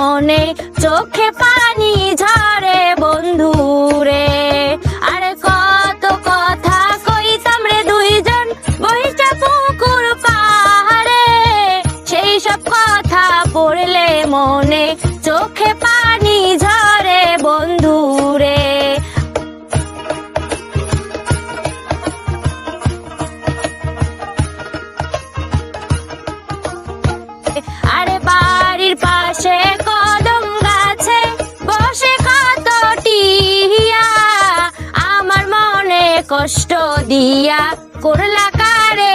মনে চোখে পানি ঝরে, বন্ধুরে। আরে কত কথা কইতাম রে দুইজন বইটা পুকুর পাহাড়ে। সেই সব কথা পড়লে মনে চোখে পানি ঝরে, বন্ধু। কষ্ট দিয়া করলা কারে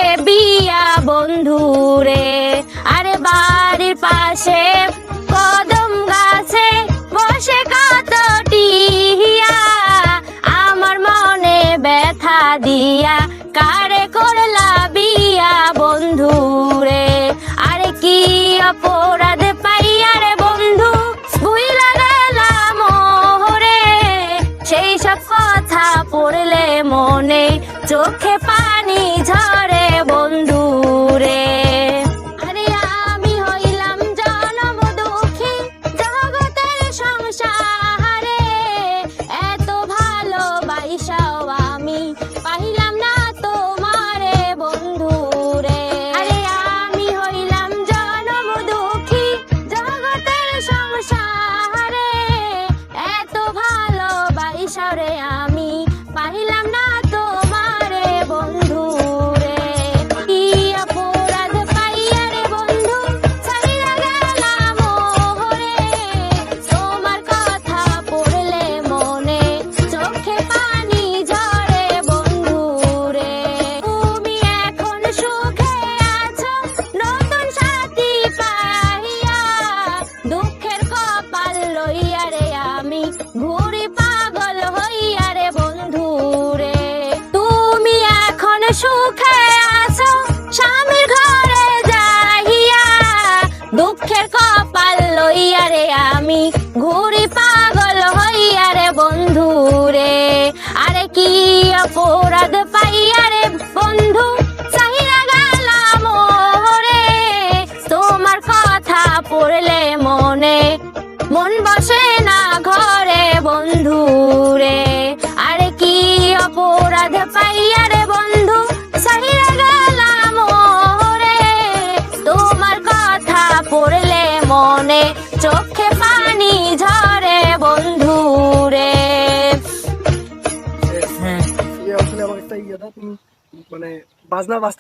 চোখে পানি ঝরে বন্ধুরে। অপরাধ পাইয়া রে বন্ধু চাহিরা গেলাম রে তোমার কথা পড়লে মনে, মন বসে না ঘরে বন্ধু রে। আরে কি অপরাধ পাইয়া রে বন্ধু চাহিরা Poznám vás.